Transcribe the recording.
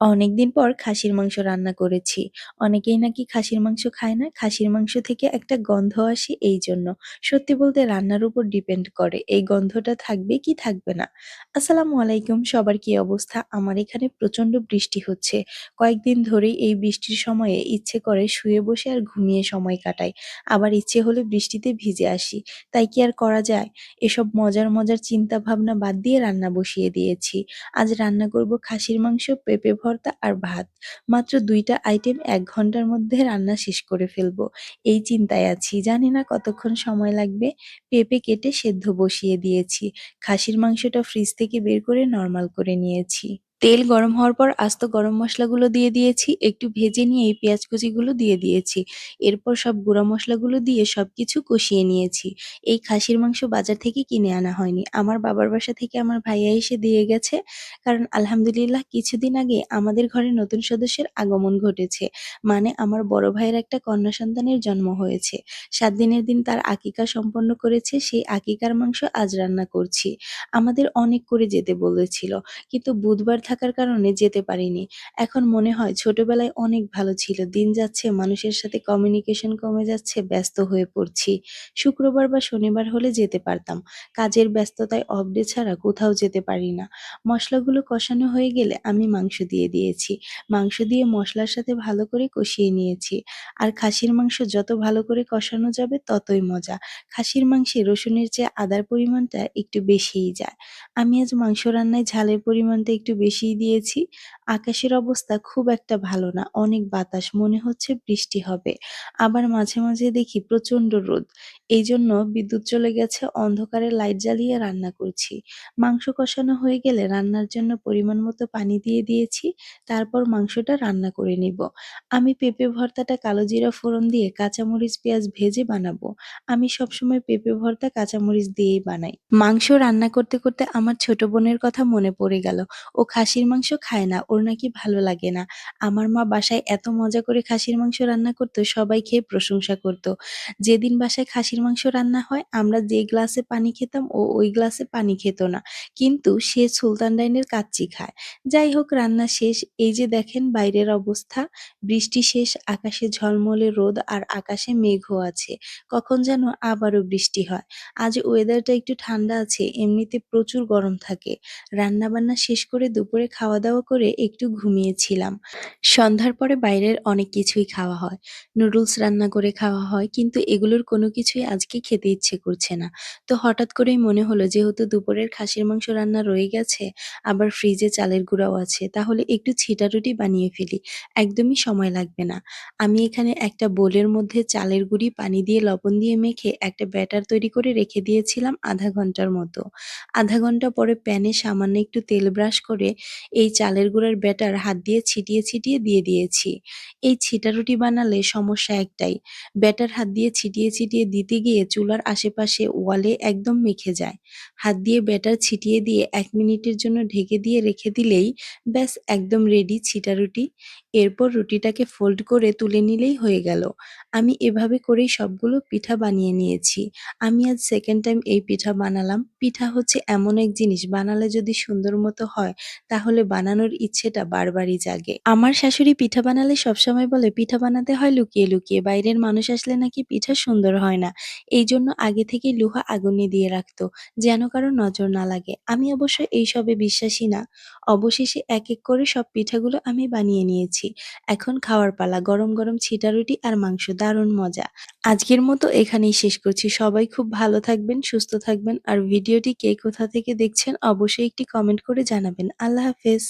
অনেকদিন পর খাসির মাংস রান্না করেছি। অনেকেই নাকি খাসির মাংস খায় না। খাসির মাংস থেকে একটা গন্ধ আসে এই জন্য সত্যি বলতে রান্নার উপর ডিপেন্ড করে এই গন্ধটা থাকবে কি থাকবে না। আসসালামু আলাইকুম সবার কি অবস্থা? আমার এখানে প্রচণ্ড বৃষ্টি হচ্ছে। কয়েকদিন ধরেই এই বৃষ্টির সময়ে ইচ্ছে করে শুয়ে বসে আর ঘুমিয়ে সময় কাটাই। আবার ইচ্ছে হলে বৃষ্টিতে ভিজে আসি। তাই কি আর করা যায়? এসব মজার, মজার চিন্তা ভাবনা বাদ দিয়ে রান্না বসিয়ে দিয়েছি। আজ রান্না করব খাসির মাংস, পেঁপে ভর্তা আর ভাত। মাত্র দুইটা আইটেম এক ঘণ্টার মধ্যে রান্না শেষ করে ফেলব এই চিন্তায় আছি। জানি না কতক্ষণ সময় লাগবে। পেঁপে কেটে সেদ্ধ বসিয়ে দিয়েছি। খাসির মাংসটা ফ্রিজ থেকে বের করে নরমাল করে নিয়েছি। তেল গরম হওয়ার পর আস্ত গরম মসলাগুলো দিয়ে দিয়েছি। একটু ভেজে নিয়ে এই পেঁয়াজ কুচিগুলো দিয়ে দিয়েছি। এরপর সব গুঁড়া মসলাগুলো দিয়ে সবকিছু কষিয়ে নিয়েছি। এই খাসির মাংস বাজার থেকে কিনে আনা হয়নি। আমার বাবার বাসা থেকে আমার ভাইয়া এসে দিয়ে গেছে। কারণ আলহামদুলিল্লাহ কিছুদিন আগে আমাদের ঘরে নতুন সদস্যের আগমন ঘটেছে। মানে আমার বড় ভাইয়ের একটা কন্যা সন্তানের জন্ম হয়েছে। সাত দিনের দিন তার আকিকা সম্পন্ন করেছে। সেই আকিকার মাংস আজ রান্না করছি। আমাদের অনেক করে যেতে বলেছিল। কিন্তু বুধবার থাকার কারণে যেতে পারিনি। এখন মনে হয় ছোটবেলায় অনেক ভালো ছিল। দিন যাচ্ছে মানুষের সাথে কমিউনিকেশন কমে যাচ্ছে, ব্যস্ত হয়ে পড়ছি। শুক্রবার বা শনিবার হলে যেতে পারতাম। কাজের ব্যস্ততায় অফ ডে ছাড়া কোথাও যেতে পারি না। মশলাগুলো কষানো হয়ে গেলে আমি মাংস দিয়ে দিয়েছি। মাংস দিয়ে মশলার সাথে ভালো করে কষিয়ে নিয়েছি। আর খাসির মাংস যত ভালো করে কষানো যাবে ততই মজা। খাসির মাংসে রসুনের চেয়ে আদার পরিমাণটা একটু বেশিই যায়। আমি আজ মাংস রান্নায় ঝালের পরিমাণটা একটু বেশিই দিয়েছি। আকাশের অবস্থা খুব একটা ভালো না। অনেক বাতাস। মনে হচ্ছে বৃষ্টি হবে। আবার মাঝে, মাঝে দেখি প্রচণ্ড রোদ। এই জন্য বিদ্যুৎ চলে গেছে। অন্ধকারে লাইট জ্বালিয়ে রান্না করছি। মাংস কষানো হয়ে গেলে রান্নার জন্য পরিমাণ মতো পানি দিয়ে দিয়েছি। তারপর মাংসটা রান্না করে নিব। আমি পেঁপে ভর্তাটা কালো জিরা ফোড়ন দিয়ে কাঁচামরিচ, পেঁয়াজ ভেজে বানাবো। আমি সবসময় পেঁপে ভর্তা কাঁচামরিচ দিয়েই বানাই। মাংস রান্না করতে, করতে আমার ছোট বোনের কথা মনে পড়ে গেল। ও খাসির মাংস খায় না। ওর নাকি ভালো লাগে না। আমার মা বাসায় এত মজা করে খাসির মাংস রান্না করতো সবাই খেয়ে প্রশংসা করত। যেদিন বাসায় খাসির মাংস রান্না হয়, আমরা যে গ্লাসে পানি খেতাম ও ওই গ্লাসে পানি খেত না। কিন্তু সে সুলতান ডাইনের কাচ্চি খায়। যাই হোক রান্না শেষ। এই যে দেখেন বাইরের অবস্থা। বৃষ্টি শেষ, আকাশে ঝলমলে রোদ আর আকাশে মেঘও আছে। কখন যেন আবারও বৃষ্টি হয়। আজ ওয়েদারটা একটু ঠান্ডা আছে। এমনিতে প্রচুর গরম থাকে। রান্নাবান্না শেষ করে দুপুরে খাওয়া-দাওয়া করে একটু ঘুমিয়েছিলাম। সন্ধ্যার পরে বাইরের অনেক কিছুই খাওয়া হয়। নুডলস রান্না করে খাওয়া হয়। কিন্তু এগুলোর কোনো কিছুই আজকে খেতে ইচ্ছে করছে না। তো হঠাৎ করেই মনে হলো যেহেতু দুপুরের খাসির মাংস রান্না রয়ে গেছে, আবার ফ্রিজে চালের গুঁড়াও আছে, তাহলে একটু ছিটা রুটি বানিয়ে ফেলি। একদমই সময় লাগবে না। আমি এখানে একটা বোলের মধ্যে চালের গুঁড়ি পানি দিয়ে লবণ দিয়ে মেখে একটা ব্যাটার তৈরি করে রেখে দিয়েছিলাম আধা ঘণ্টার মতো। আধা ঘণ্টা পরে প্যানে সামান্য একটু তেল ব্রাশ করে এই চালের গুঁড়ার ব্যাটার হাত দিয়ে ছিটিয়ে, ছিটিয়ে দিয়ে দিয়েছি। এই ছিটা রুটি বানালে সমস্যা একটাই, ব্যাটার হাত দিয়ে ছিটিয়ে, ছিটিয়ে দিতে গিয়ে চুলার আশেপাশে ওয়ালে একদম মেখে যায়। হাত দিয়ে ব্যাটার ছিটিয়ে দিয়ে এক মিনিটের জন্য ঢেকে দিয়ে রেখে দিলেই ব্যাস একদম রেডি ছিটা রুটি। এরপর রুটিটাকে ফোল্ড করে তুলে নিলেই হয়ে গেল। আমি এভাবে করেই সবগুলো পিঠা বানিয়ে নিয়েছি। আমি আজ সেকেন্ড টাইম এই পিঠা বানালাম। পিঠা হচ্ছে এমন এক জিনিস বানালে যদি সুন্দর মতো হয়, তাহলে বানানোর ইচ্ছেটা বারবারই জাগে। আমার শাশুড়ি পিঠা বানালে সবসময় বলে পিঠা বানাতে হয় লুকিয়ে, লুকিয়ে। বাইরের মানুষ আসলে নাকি পিঠা সুন্দর হয় না। এই জন্য আগে থেকেই লোহা আগুনে দিয়ে রাখত, যেন কারও নজর না লাগে। আমি অবশ্য এইসবে বিশ্বাসী না। অবশেষে এক, এক করে সব পিঠাগুলো আমি বানিয়ে নিয়েছি। এখন খাওয়ার পালা। গরম, গরম ছিটা রুটি আর মাংস। দারুণ মজা। আজকের মতো এখানেই শেষ করছি। সবাই খুব ভালো থাকবেন, সুস্থ থাকবেন আর ভিডিওটি কে কোথা থেকে দেখছেন অবশ্যই একটি কমেন্ট করে জানাবেন। আল্লাহ হাফেজ।